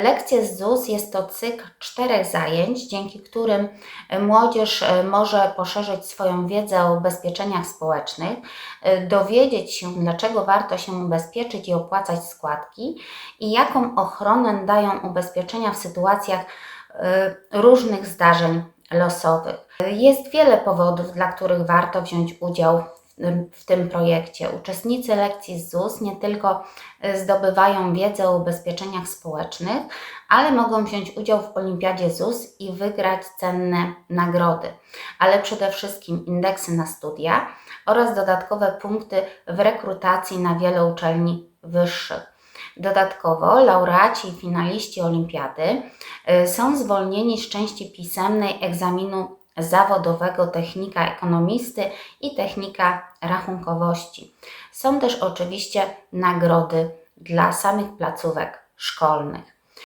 Lekcje z ZUS jest to cykl czterech zajęć, dzięki którym młodzież e, może poszerzyć swoją wiedzę o ubezpieczeniach społecznych, e, dowiedzieć się, dlaczego warto się ubezpieczyć i opłacać składki i jaką ochronę dają ubezpieczenia w sytuacjach e, różnych zdarzeń losowych. Jest wiele powodów, dla których warto wziąć udział w tym projekcie. Uczestnicy lekcji z ZUS nie tylko e, zdobywają wiedzę o ubezpieczeniach społecznych, ale mogą wziąć udział w Olimpiadzie ZUS i wygrać cenne nagrody, ale przede wszystkim indeksy na studia oraz dodatkowe punkty w rekrutacji na wiele uczelni wyższych. Dodatkowo laureaci i finaliści olimpiady y, są zwolnieni z części pisemnej egzaminu zawodowego technika ekonomisty i technika rachunkowości. Są też oczywiście nagrody dla samych placówek szkolnych.